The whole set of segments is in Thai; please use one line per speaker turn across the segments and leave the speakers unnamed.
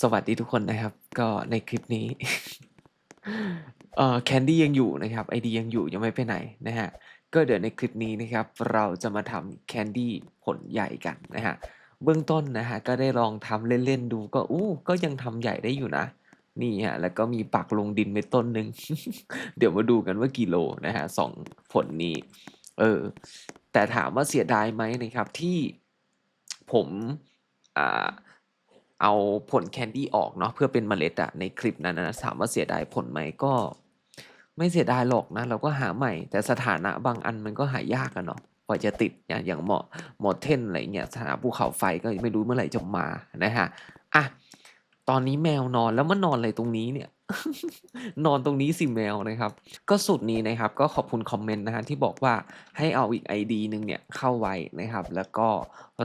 สวัสดีทุกคนนะครับ ก็ในคลิปนี้ เอ่อแคนดี้ยังอยู่นะครับไอดียังอยู่ยังไม่ไปไหนนะฮะ ก็เดี๋ยวในคลิปนี้นะครับ เราจะมาทำแคนดี้ผลใหญ่กันนะฮะ เบื้องต้นนะฮะ ก็ได้ลองทำเล่น ๆ ดูก็อู้ก็ยังทำใหญ่ได้อยู่นะ นี่ฮะ แล้วก็มีปักลงดินไปต้นหนึ่ง เดี๋ยวมาดูกันว่ากี่โลนะฮะสองผลนี้ เออ แต่ถามว่าเสียดายไหมนะครับที่ผมอ่า เอาผลแคนดี้ออกเนาะเพื่อเป็นเมล็ดอะในคลิปนั้นนะถามว่าเสียดายผลไหมก็ ไม่เสียดายหรอกนะ เราก็หาใหม่ แต่สถานะบางอันมันก็หายากอะเนาะกว่าจะติดอย่างอย่างเหมาะหมอเทนอะไรเงี้ยสถานะภูเขาไฟก็ไม่รู้เมื่อไหร่จะมานะฮะอะตอนนี้แมวนอนแล้วมันนอนอะไรตรงนี้เนี่ย นอนตรงนี้สิแมวนะครับ ก็สุดนี้นะครับก็ขอบคุณคอมเมนต์นะฮะที่บอกว่าให้เอาอีก ID หนึ่งเนี่ยเข้าไว้นะครับ แล้วก็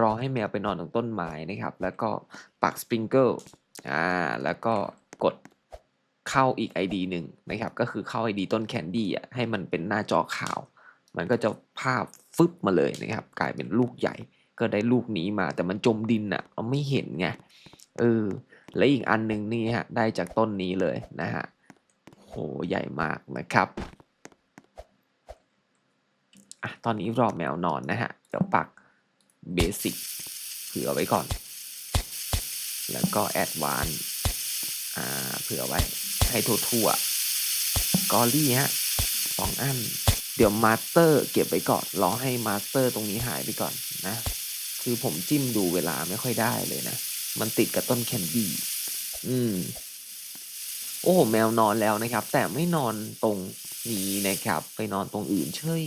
รอให้แมวไปนอนตรงต้นไม้นะครับ แล้วก็ปักสปริงเกิลอ่าแล้วก็กดเข้าอีก ID หนึ่งนะครับ ก็คือเข้า ID ต้นแคนดี้อะให้มันเป็นหน้าจอขาว มันก็จะภาพฟึบมาเลยนะครับ กลายเป็นลูกใหญ่ ก็ได้ลูกนี้มาแต่มันจมดินอะเราไม่เห็นไงเออ และอีกอันหนึ่งนี่ฮะได้จากต้นนี้เลยนะฮะโหใหญ่มากนะครับอะตอนนี้รอแมวนอนนะฮะเดี๋ยวปักเบสิกเผื่อไว้ก่อน แล้วก็แอดวานอ่าเผื่อไว้ให้ทั่วๆกอรี่ฮะสองอันเดี๋ยวมาสเตอร์เก็บไว้ก่อนรอให้มาสเตอร์ตรงนี้หายไปก่อนนะ คือผมจิ้มดูเวลาไม่ค่อยได้เลยนะ มันติดกับต้นแคนดี้ อืม โอ้โหแมวนอนแล้วนะครับ แต่ไม่นอนตรงนี้นะครับ ไปนอนตรงอื่นเฉย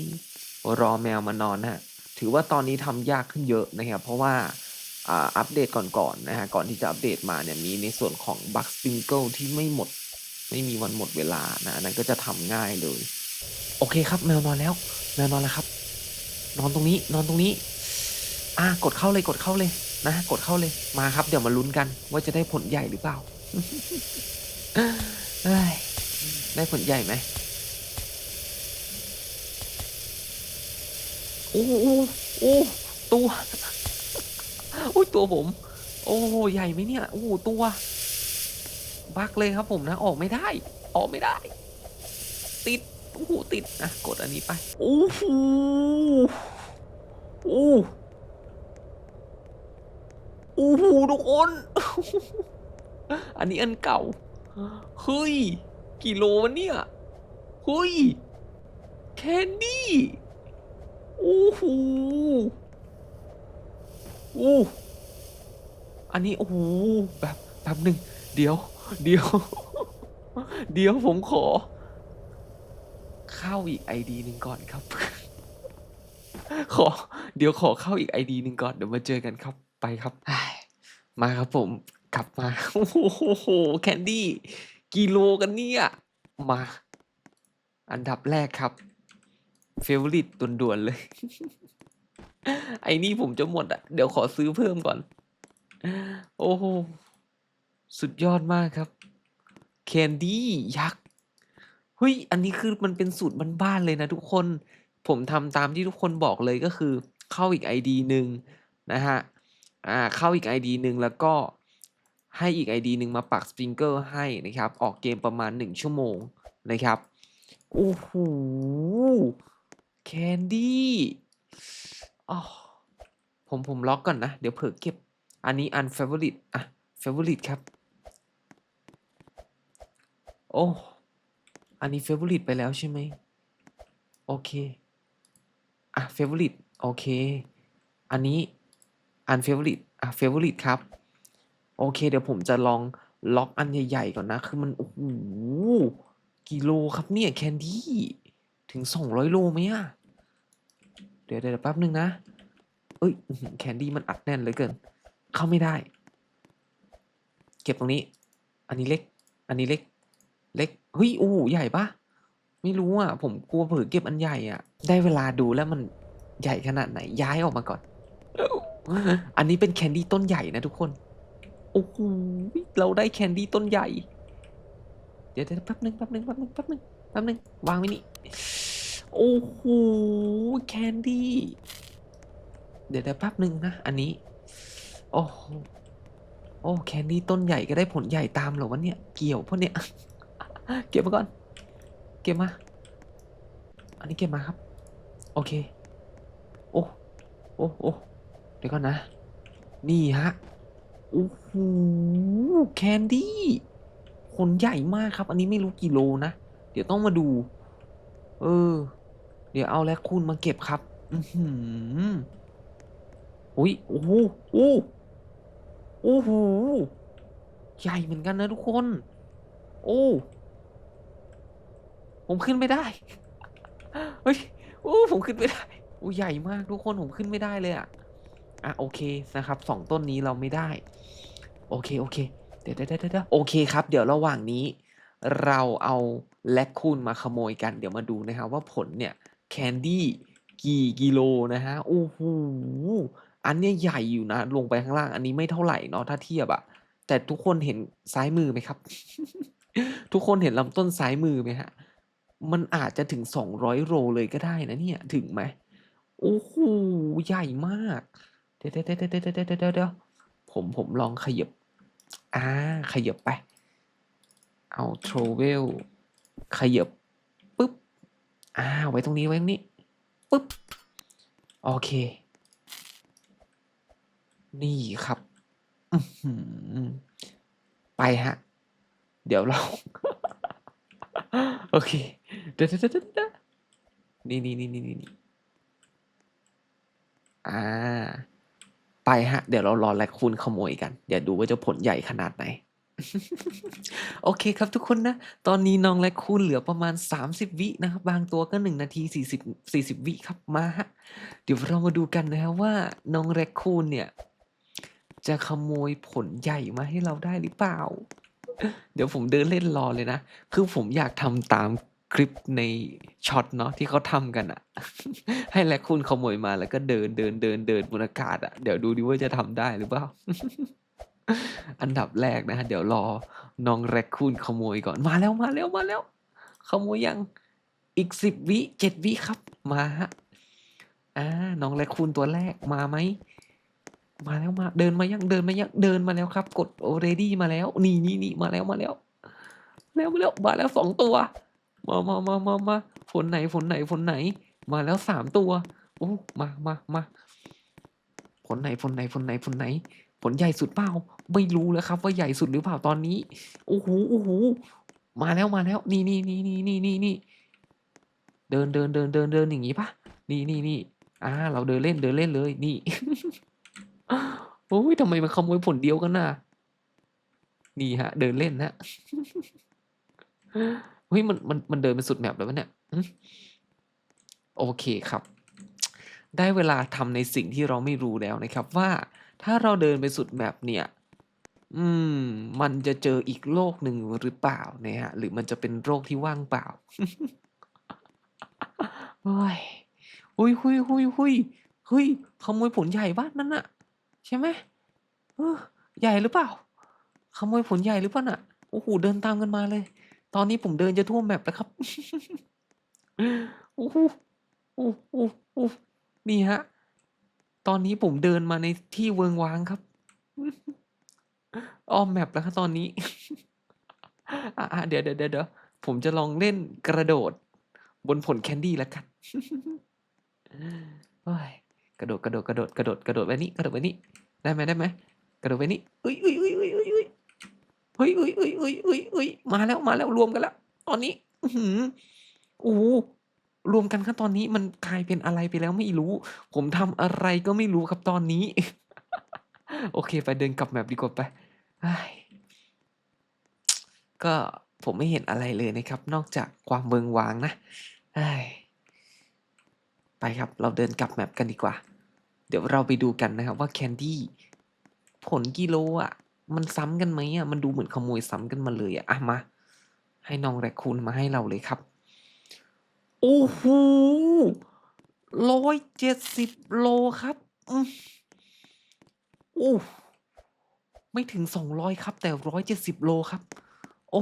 รอแมวมานอนนะฮะ ถือว่าตอนนี้ทำยากขึ้นเยอะนะครับ เพราะว่าอ่าอัปเดตก่อนๆนะฮะ ก่อนที่จะอัปเดตมาเนี่ยมีในส่วนของบั g สปริงเกิลที่ไม่หมด ไม่มีวันหมดเวลานะนนั้นก็จะทำง่ายเลย โอเคครับ แมวนอนแล้ว แมวนอนแล้วครับ นอนตรงนี้ นอนตรงนี้ อะกดเข้าเลยกดเข้าเลย นะกดเข้าเลยมาครับ เดี๋ยวมาลุ้นกัน ว่าจะได้ผลใหญ่หรือเปล่าได้ผลใหญ่ไหมโอ้โหโอ้ตัวโอ้ยตัวผม โอ้ใหญ่ไหมเนี่ยโอ้ตัวบักเลยครับผมนะ ออกไม่ได้ ออกไม่ได้ ติดโอ้ติดนะกดอันนี้ไปโอ้โหโอ้ อ้โหทุกคน อันนี้อันเก่า เฮ้ย กี่โลวะเนี่ย เฮ้ย แคนดี้โอ้โหโอ้อันนี้โอ้โหแบบแบบหนึ่งเดี๋ยว เดี๋ยว เดี๋ยวผมขอ เข้าอีกไอดีหนึ่งก่อนครับ ขอ เดี๋ยวขอเข้าอีกไอดีหนึ่งก่อนเดี๋ยวมาเจอกันครับ ไปครับ มาครับผมกลับมา โอ้โหแคนดี้กิโลกันเนี่ยมา อันดับแรกครับ เฟเวอริตด่วนๆเลย ไอ้นี่ผมจะหมดอะ เดี๋ยวขอซื้อเพิ่มก่อน โอ้โห สุดยอดมากครับแคนดี้ยักษ์เฮ้ย อันนี้คือมันเป็นสูตรบ้านๆเลยนะทุกคน ผมทำตามที่ทุกคนบอกเลยก็คือ เข้าอีก ID หนึ่งนะฮะ อ่าเข้าอีก ID หนึ่งแล้วก็ให้อีก ID หนึ่งมาปักสปริงเกอร์ให้นะครับ ออกเกมประมาณ 1 ชั่วโมงนะครับ โอ้โหแคนดี้อ๋อผมผมล็อกก่อนนะ เดี๋ยวเผลอเก็บ อันนี้อันเฟเวอริตอะเฟเวอริตครับ โอ้อันนี้เฟเวอริตไปแล้วใช่ไหมโอเค อะเฟเวอริตโอเค อันนี้ อันเฟเวอริตอะเฟเวอริตครับ โอเค เดี๋ยวผมจะลองล็อกอันใหญ่ๆก่อนนะ คือมัน โอ้โหกี่โลครับเนี่ยแคนดี้ถึง 200 โลไหมอะเดี๋ยวเดี๋ยวแป๊บนึงนะ เอ้ยแคนดี้มันอัดแน่นเหลือเกิน เข้าไม่ได้ เก็บตรงนี้ อันนี้เล็ก อันนี้เล็ก เล็กเฮ้ยโอ้ใหญ่ปะไม่รู้อะ ผมกลัวเผือเก็บอันใหญ่อะ ได้เวลาดูแล้วมันใหญ่ขนาดไหน ย้ายออกมาก่อน อันนี้เป็นแคนดี้ต้นใหญ่นะทุกคน โอ้โห เราได้แคนดี้ต้นใหญ่ เดี๋ยวเดี๋ยวแป๊บนึงแป๊บนึงแป๊บนึงแป๊บนึงแป๊บนึงวางไว้นี่ โอ้โห แคนดี้ เดี๋ยวเดี๋ยวแป๊บนึงนะ อันนี้ โอ้โห โอ้แคนดี้ต้นใหญ่ก็ได้ผลใหญ่ตามเหรอวะเนี่ย เกี่ยวพวกเนี้ย เก็บมาก่อน เก็บมา อันนี้เก็บมาครับ โอเค โอ้ โอ้ โอ้ เดี๋ยวก่อนนะ นี่ฮะโอ้โหแคนดี้ผลใหญ่มากครับ อันนี้ไม่รู้กี่โลนะ เดี๋ยวต้องมาดู เออ เดี๋ยวเอาแลคคูนมาเก็บครับ อือหืออุ้ยโอ้โหโอ้โอ้โหใหญ่เหมือนกันนะทุกคน โอ้ ผมขึ้นไม่ได้ เฮ้ย โอ้ ผมขึ้นไม่ได้ โอ้ ใหญ่มากทุกคน ผมขึ้นไม่ได้เลยอะ อะโอเคนะครับสองต้นนี้เราไม่ได้ โอเคโอเคเดี๋ยวเดี๋ยวเดี๋ยวเดี๋ยวโอเคครับ เดี๋ยวระหว่างนี้ เราเอาแลคคูนมาขโมยกัน เดี๋ยวมาดูนะครับว่าผลเนี่ยแคนดี้กี่กิโลนะฮะโอ้โหอันเนี้ยใหญ่อยู่นะ ลงไปข้างล่างอันนี้ไม่เท่าไหร่เนาะถ้าเทียบอะแต่ทุกคนเห็นซ้ายมือไหมครับ ทุกคนเห็นลำต้นซ้ายมือไหมฮะมันอาจจะถึง200โลเลยก็ได้นะเนี่ย ถึงไหมโอ้โหใหญ่มาก เดี๋ยวเดี๋ยวเดี๋ยวเดี๋ยวเดี๋ยวเดี๋ยวผมผมลองขยับ อ่า ขยับไป เอา trowel ขยับปึ๊บ อ่า ไว้ตรงนี้ไว้ตรงนี้ปึ๊บ โอเค นี่ครับไปครับเดี๋ยวเรา โอเค เดี๋ยวเดี๋ยวเดี๋ยวเดี๋ยวเดี๋ยวนี่ๆๆๆๆอา ไปครับเดี๋ยวเรารอแลคคูนขโมยกัน เดี๋ยวดูว่าจะผลใหญ่ขนาดไหน โอเคครับทุกคนนะ ตอนนี้น้องแลคคูนเหลือประมาณ 30 วินะครับ บางตัวก็ 1 นาที 40 40 วิครับมาครับเดี๋ยวเรามาดูกันนะครับว่าน้องแรคคูนเนี่ย จะขโมยผลใหญ่มาให้เราได้หรือเปล่า เดี๋ยวผมเดินเล่นรอเลยนะ คือผมอยากทำตาม คลิปในช็อตเนาะที่เขาทำกันอะให้แรคคูนขโมยมาแล้วก็เดินๆๆๆบนอากาศอะเดี๋ยวดูดิว่าจะทำได้หรือเปล่า อันดับแรกนะครับเดี๋ยวรอน้องแรคคูนขโมยก่อนมาแล้วมาแล้วมาแล้ว ขโมยยังอีก10วิ7วิครับ มาครับอาน้องแรคคูนตัวแรกมาไหมมาแล้วมาเดินมายังเดินมายังเดินมาแล้วครับ กด ready มาแล้ว นี่ๆๆมาแล้วมาแล้ว แล้วมาแล้วมาแล้ว2ตัว มาๆๆๆผลไหนผลไหนผลไหน มาแล้ว3ตัวโอ้มาๆๆผลไหนผลไหนผลไหนผลไหน ผลใหญ่สุดเปล่าไม่รู้แล้วครับ ว่าใหญ่สุดหรือเปล่าตอนนี้โอ้โฮๆมาแล้วมาแล้ว นี่ๆๆๆๆเดินๆๆๆๆอย่างงี้เปล่นี่ๆๆอาเราเดินเล่นเดินเล่นเลยนี่โอ๊ยทำไมมันขโมยผลเดียวกันน่ะนี่ครับเดินเล่นครับ เฮ้ยมันมันมันเดินไปสุด map แล้วเปล่าเนี่ยโอเคครับ ได้เวลาทำในสิ่งที่เราไม่รู้แล้วนะครับ ว่าถ้าเราเดินไปสุด map เนี่ย อืม มันจะเจออีกโลกหนึ่งหรือเปล่านะครับหรือมันจะเป็นโลกที่ว่างเปล่าโอ๊ยหุยๆๆๆเฮ้ยขโมยผลใหญ่เปล่านนั่นน่ะใช่ไหมเออใหญ่หรือเปล่าขโมยผลใหญ่หรือเปล่าน่ะโอ้โฮเดินตามกันมาเลย ตอนนี้ผมเดินจะทั่ว map แล้วครับโอ้โฮโอ้ๆๆนี่ครับตอนนี้ผมเดินมาในที่เวิงว้างครับออม map แล้วครับตอนนี้อาๆเดี๋ยวๆๆๆผมจะลองเล่นกระโดด บนผลแคนดี้แล้วกันโอ๊ยกระโดดกระโดดกระโดดกระโดดไว้นี่กระโดดไว้นี่ได้ไหมๆกระโดดไว้นี่ เฮ้ยๆๆๆๆเฮ้ยๆๆๆๆมาแล้วมาแล้วรวมกันแล้ว ตอนนี้ อือฮือโอ้รวมกันครับตอนนี้มันกลายเป็นอะไรไปแล้วไม่รู้ ผมทำอะไรก็ไม่รู้ครับตอนนี้ โอเค ไปเดินกลับ map ดีกว่าไปเฮ้ก็ผมไม่เห็นอะไรเลยนะครับ นอกจากความเวิงวางนะไปครับ เราเดินกลับ map กันดีกว่า เดี๋ยวเราไปดูกันนะครับว่าแคนดี้ผลกิโลอะ มันซ้ำกันไหมอะมันดูเหมือนขโมยซ้ำกันมาเลยอะอะมา ให้น้องแรคคูนมาให้เราเลยครับ โอ้โฮ170โลครับอืมโอ้ไม่ถึง200ครับ แต่170โลครับ โอ้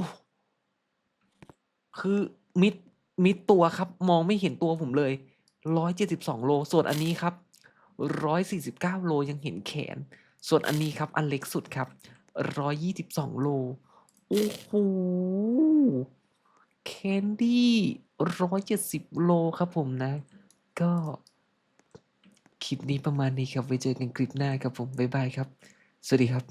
คือมิดมิดตัวครับ มองไม่เห็นตัวผมเลย172โล ส่วนอันนี้ครับ149โลยังเห็นแขน ส่วนอันนี้ครับ อันเล็กสุดครับ 122 โล โอ้โห แคนดี้ 170 โลครับผมนะ ก็คลิปนี้ประมาณนี้ครับ ไว้เจอกันคลิปหน้าครับผม บ๊ายบายครับ สวัสดีครับ